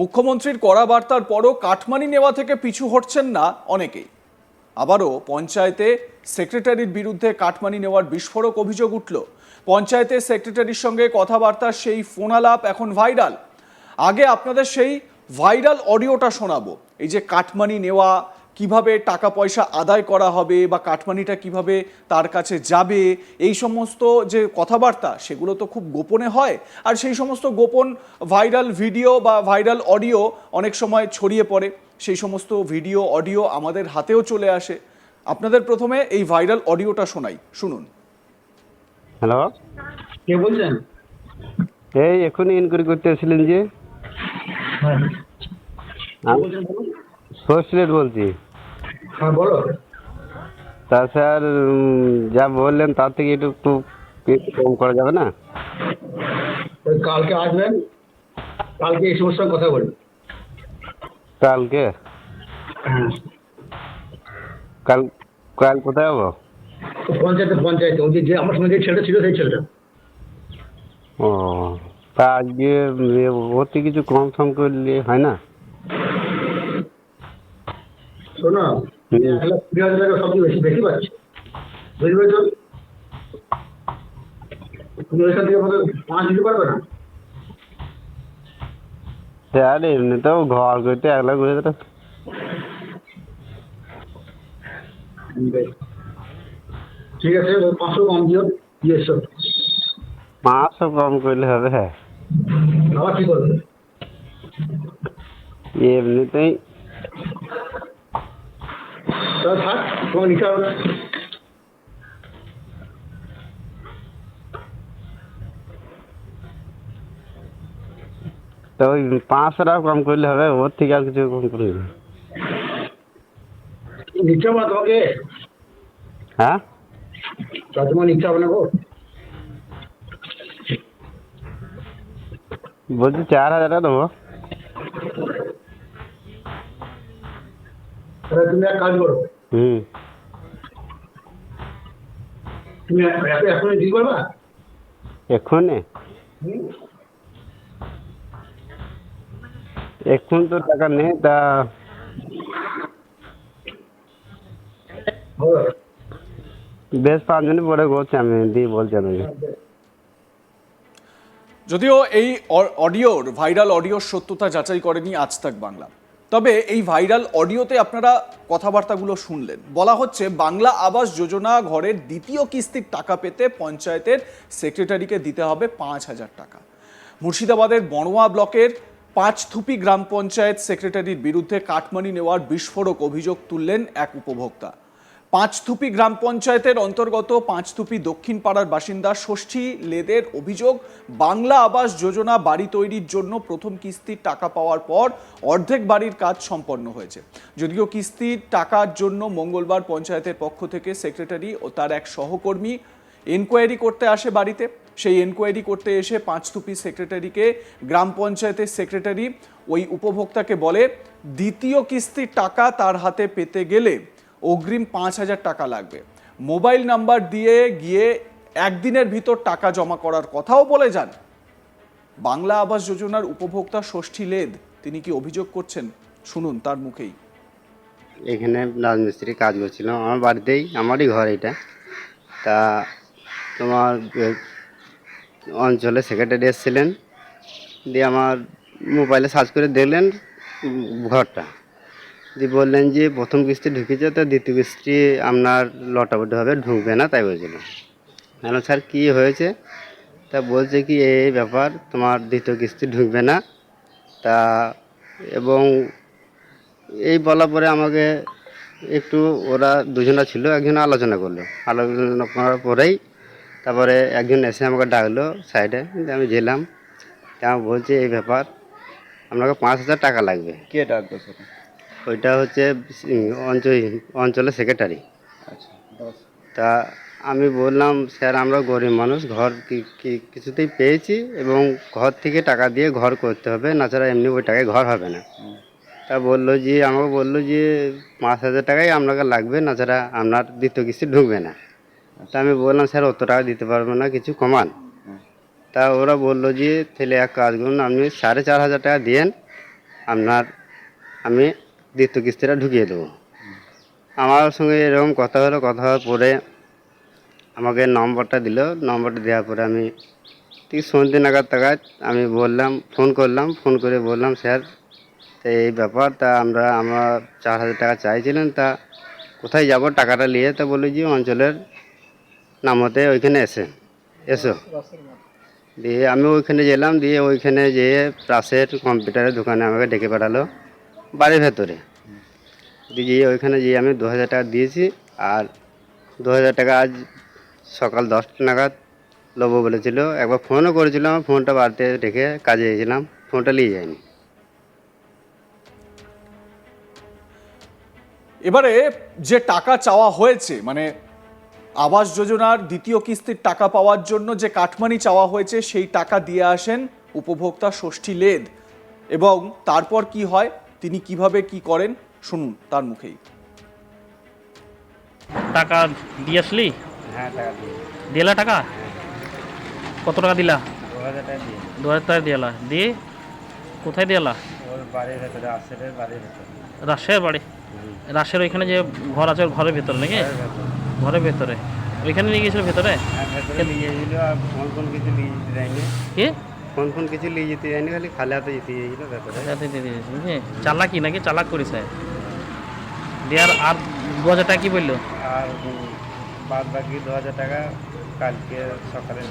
মুখ্যমন্ত্রীর কড়া বার্তার পরও কাটমানি নেওয়া থেকে পিছু হটছেন না অনেকেই। আবারও পঞ্চায়েতে সেক্রেটারির বিরুদ্ধে কাটমানি নেওয়ার বিস্ফোরক অভিযোগ উঠল। পঞ্চায়েতে সেক্রেটারির সঙ্গে কথাবার্তার সেই ফোনালাপ এখন ভাইরাল। আগে আপনাদের সেই ভাইরাল অডিওটা শোনাবো। এই যে কাটমানি নেওয়া কীভাবে টাকা পয়সা আদায় করা হবে বা কাটমানিটা কীভাবে তার কাছে যাবে এই সমস্ত যে কথাবার্তা সেগুলো তো খুব গোপনে হয়। আর সেই সমস্ত গোপন ভাইরাল ভিডিও বা ভাইরাল অডিও অনেক সময় ছড়িয়ে পড়ে। সেই সমস্ত ভিডিও অডিও আমাদের হাতেও চলে আসে। আপনাদের প্রথমে এই ভাইরাল অডিওটা শোনাই। শুনুন। হ্যালো। কে বলছেন? এই এখনই ইনকোয়ারি করতে এসেছিলেন যে? হ্যাঁ। বলুন সোর্সলেট বলছি। হ্যাঁ বলো। তা স্যার যা বললেন তার থেকে একটু একটু কম করা যাবে না? কালকে আসবেন কালকে এই কথা বলবেন। কালকে? হ্যাঁ। কাল কাল কোথায় যাব তো পঞ্চায়েতে পঞ্চায়েতে ওই যে- আমার সঙ্গে যে ছেলেটা ছিল সেই ছেলেটা। ও তা আজকে থেকে কিছু কম সম করলে হয় না? শোনো কুড়ি হাজার টাকা সবচেয়ে বেশি বেশি পাচ্ছে। বুঝতে পেরেছ? তুমি ওইখান থেকে পাঁচ দিতে পারবে না? স্যার এমনিতেও ঘর করতে এক লাখ ঘুরে যেতে ঠিক আছে পাঁচশো কম দিও দিয়ে এসো। পাঁচশো কম করলে হবে হ্যাঁ। আবার কি করবে? এমনিতেই তাহলে থাক তোমার নিতে হবে না। তো ওই পাঁচশো টাকা কম করলে হবে ওর থেকে আর কিছু কম করলে হবে? নিতে হবে না তোমাকে হ্যাঁ তা তোমার নিতে হবে না গো বলছি চার হাজার টাকা দেবো তাহলে তুমি এক কাজ করো। হুম। তুমি এ- এ- এখনই দিতে পারবা এক্ষুনি হুম? এখন তো টাকা নেই তা বেশ পাঁচ মিনিট পরে করছি আমি দিয়ে বলছি আপনাকে। যদিও এই অডিওর ভাইরাল অডিওর সত্যতা যাচাই করেনি আজ তাক বাংলা। তবে এই ভাইরাল অডিওতে আপনারা কথাবার্তাগুলো শুনলেন। বলা হচ্ছে, বাংলা আবাস যোজনা ঘরের দ্বিতীয় কিস্তির টাকা পেতে পঞ্চায়েতের সেক্রেটারিকে দিতে হবে পাঁচ হাজার টাকা। মুর্শিদাবাদের বনোয়া ব্লকের পাঁচথুপি গ্রাম পঞ্চায়েত সেক্রেটারির বিরুদ্ধে কাটমানি নেওয়ার বিস্ফোরক অভিযোগ তুললেন এক উপভোক্তা। পাঁচথুপি গ্রাম পঞ্চায়েতের অন্তর্গত পাঁচথুপি দক্ষিণ পাড়ার বাসিন্দা ষষ্ঠী লেদের অভিযোগ, বাংলা আবাস যোজনা বাড়ি তৈরির জন্য প্রথম কিস্তির টাকা পাওয়ার পর অর্ধেক বাড়ির কাজ সম্পন্ন হয়েছে। যদিও কিস্তির টাকার জন্য মঙ্গলবার পঞ্চায়েতের পক্ষ থেকে সেক্রেটারি ও তার এক সহকর্মী এনকোয়ারি করতে আসে বাড়িতে। সেই এনকোয়ারি করতে এসে পাঁচথুপি সেক্রেটারিকে গ্রাম পঞ্চায়েতের সেক্রেটারি ওই উপভোক্তাকে বলে, দ্বিতীয় কিস্তির টাকা তার হাতে পেতে গেলে অগ্রিম পাঁচ হাজার টাকা লাগবে। মোবাইল নাম্বার দিয়ে গিয়ে একদিনের ভিতর টাকা জমা করার কথাও বলে যান। বাংলা আবাস যোজনার উপভোক্তা ষষ্ঠী লেদ, তিনি কি অভিযোগ করছেন? শুনুন তার মুখেই। এখানে রাজমিস্ত্রি কাজ করছিলাম আমার বাড়িতেই, আমারই ঘর এটা। তা তোমার অঞ্চলে সেক্রেটারি এসেছিলেন, দিয়ে আমার মোবাইলে সার্চ করে দেখলেন ঘরটা। দিয়ে বললেন যে প্রথম কিস্তি ঢুকেছে, তো দ্বিতীয় কিস্তি আপনার লটাবটি হবে, ঢুকবে না, তাই বলছিল। হ্যালো স্যার, কী হয়েছে? তা বলছে কি, এই ব্যাপার, তোমার দ্বিতীয় কিস্তি ঢুকবে না। তা এবং এই বলার পরে আমাকে একটু, ওরা দুজনা ছিল, একজন আলোচনা করল। আলোচনা করার পরেই তারপরে একজন এসে আমাকে ডাকলো সাইডে আমি গেলাম। তা বলছি, এই ব্যাপার, আপনাকে পাঁচ হাজার টাকা লাগবে। কে ডাকবে সেটা ওইটা হচ্ছে অঞ্চল অঞ্চলের সেক্রেটারি আচ্ছা তা আমি বললাম স্যার আমরা গরিব মানুষ ঘর কিছুতেই পেয়েছি এবং ঘর থেকে টাকা দিয়ে ঘর করতে হবে নাছাড়া এমনি ওই টাকায় ঘর হবে না। তা বলল যে আমাকে বলল যে পাঁচ হাজার টাকাই আপনাকে লাগবে নাছাড়া আপনার দ্বিতীয় কিস্তি ঢুকবে না। তা আমি বললাম স্যার অত টাকা দিতে পারব না কিছু কমান। তা ওরা বলল যে তাহলে এক কাজ করুন আপনি সাড়ে চার হাজার টাকা দিয়েন আপনার আমি দ্বিতীয় কিস্তিটা ঢুকিয়ে দেবো। আমার সঙ্গে এরকম কথা হলো, কথা হওয়ার পরে আমাকে নম্বরটা দিল। নম্বরটা দেওয়ার পরে আমি ঠিক সন্ধ্যে নাগাদ টাকায় আমি বললাম, ফোন করলাম। ফোন করে বললাম, স্যার, তো এই ব্যাপার, তা আমরা, আমার চার হাজার টাকা চাইছিলেন, তা কোথায় যাব? টাকাটা নিয়ে? তা বলি যে, অঞ্চলের নামতে ওইখানে এসে, এসো। দিয়ে আমি ওইখানে গেলাম, দিয়ে ওইখানে যেয়ে পাশের কম্পিউটারের দোকানে আমাকে ডেকে পাঠালো। বাড়ির ভেতরে। দিয়ে ওইখানে গিয়ে আমি দু হাজার টাকা দিয়েছি আর দু হাজার টাকা আজ সকাল দশটা নাগাদ লোবো বলেছিল। একবার ফোনও করেছিলাম, ফোনটা বাড়িতে রেখে কাজে গেছিলাম ফোনটা নিয়ে যায়নি। এবারে যে টাকা চাওয়া হয়েছে মানে আবাস যোজনার দ্বিতীয় কিস্তির টাকা পাওয়ার জন্য যে কাটমানি চাওয়া হয়েছে, সেই টাকা দিয়ে আসেন উপভোক্তা ষষ্ঠী লেদ। এবং তারপর কি হয়? তিনি কীভাবে কি করেন শুনুন তার মুখেই। টাকা দিয়ে আসলি? হ্যাঁ টাকা দিয়ে। দিলা টাকা? কত টাকা দিলা? দু হাজার টাকা দিয়ে। দু হাজার টাকা দিলা। দিয়ে কোথায় দিলা? ওর বাড়ির ভেতরে আসলে বাড়ির ভেতরে। রাশের বাড়ি? রাশের ওইখানে যে ঘর আছে ওর ঘরের ভেতরে নাকি? ঘরের ভেতরে। ওইখানে নিয়ে গেছিল ভেতরে? হ্যাঁ ভেতরে নিয়ে গেছিল আর ফোন ফোন কিছু নিয়ে যেতে যায়নি কি? ফোন ফোন কিছু নিয়ে যেতে যায়নি খালি খালি হাতে যেতে গেছিল ভেতরে যাতে দিয়ে দিয়েছে, বুঝলি? চালাকি নাকি চালাক করেছে? দিয়ে আর আর দু হাজার টাকা কি বলল? আর বাদ বাকি দু হাজার টাকা কালকে সকালে।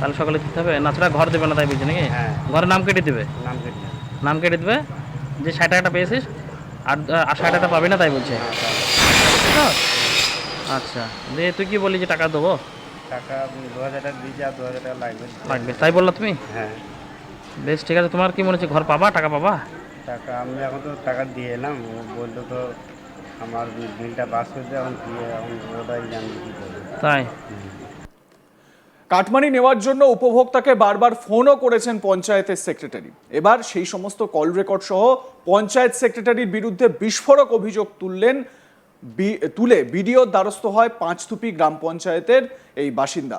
কাল সকালে দিতে হবে? না ছাড়া ঘর দেবে না তাই বলছে নাকি? হ্যাঁ। ঘরের নাম কেটে দেবে? নাম কেটে নাম কেটে দেবে? যে ষাট টাকাটা পেয়েছিস আর আর ষাট টাকাটা পাবি না তাই বলছে। হ্যাঁ? আচ্ছা দিয়ে তুই কি বলি যে টাকা দেবো? টাকা দু হাজার টাকা দিয়েছি আর দু হাজার টাকা লাগবে। লাগবে তাই বলল তুমি? হ্যাঁ। বেশ ঠিক আছে তোমার কি মনে হচ্ছে ঘর পাবা টাকা পাবা? টাকা আমি এখন তো টাকা দিয়ে এলাম বলল তো আমার বিলটা পাস করতে এখন দিয়ে এখন ওটাই কী করবে তাই? কাটমানি নেওয়ার জন্য উপভোক্তাকে বারবার ফোনও করেছেন পঞ্চায়েতের সেক্রেটারি। এবার সেই সমস্ত কল রেকর্ড সহ পঞ্চায়েত সেক্রেটারির বিরুদ্ধে বিস্ফোরক অভিযোগ তুললেন তুলে বিডিওর দ্বারস্থ হয় পাঁচথুপি গ্রাম পঞ্চায়েতের এই বাসিন্দা।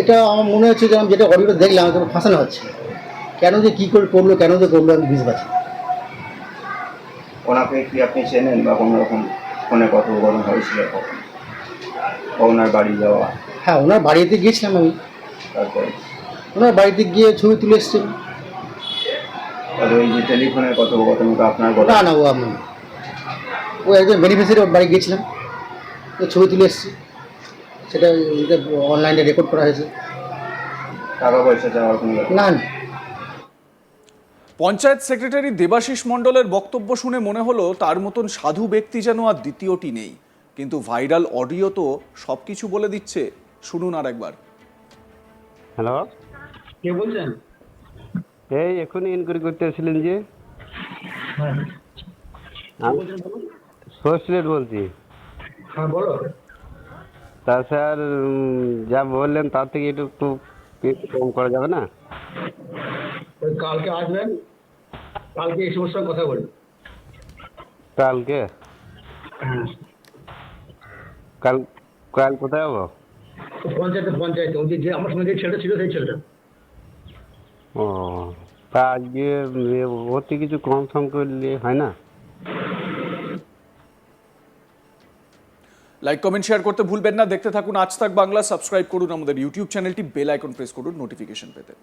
এটা আমার মনে হচ্ছে যে আমি যেটা অডিওটা দেখলাম এটা ফাঁসানো হচ্ছে। কেন যে কী করে করল কেন যে করল আমি বুঝতে পারছি ওনাকে কি আপনি চেনেন বা কোনো রকম ফোনে কথোপকথন হয়েছিল কখন? ওনার বাড়ি যাওয়া? হ্যাঁ ওনার বাড়িতে গিয়েছিলাম আমি। তারপরে? ওনার বাড়িতে গিয়ে ছবি তুলে এসেছি। আর ওই যে টেলিফোনের কথোপকথন আপনার গলা না না ও আমি ও একজন বেনিফিসিয়ারি ওর বাড়ি গিয়েছিলাম। ও ছবি তুলে এসেছি। সেটা অনলাইনে রেকর্ড করা হয়েছে। টাকা পয়সা চাওয়ার কোনো না না। পঞ্চায়েত সেক্রেটারি দেবাশিস মণ্ডলের বক্তব্য শুনে মনে হলো তার মতন সাধু ব্যক্তি যেন আর দ্বিতীয়টি নেই। কিন্তু ভাইরাল অডিও তো সব কিছু বলে দিচ্ছে। শুনুন আর একবার হ্যালো? কে বলছেন? এই এখনই ইনকোয়ারি করতে এসেছিলেন যে? আমি সোর্সলেট বলছি। হ্যাঁ বলো। তা স্যার যা বললেন তার থেকে একটু একটু কম করা যাবে না? কালকে আসবেন কালকে এই সমস্যার কথা বলবেন কালকে? হ্যাঁ। কাল কাল কোথায় যাব পঞ্চায়েতে পঞ্চায়েতে ওই যে- আমার সঙ্গে যে ছেলেটা ছিল সেই ছেলেটা। ও তা আজকে থেকে কিছু কম সম করলে হয় না? লাইক কমেন্ট শেয়ার করতে ভুলবেন না। দেখতে থাকুন আজ তাক বাংলা সাবস্ক্রাইব করুন আমাদের ইউটিউব চ্যানেলটি বেল আইকন প্রেস করুন নোটিফিকেশন পেতে।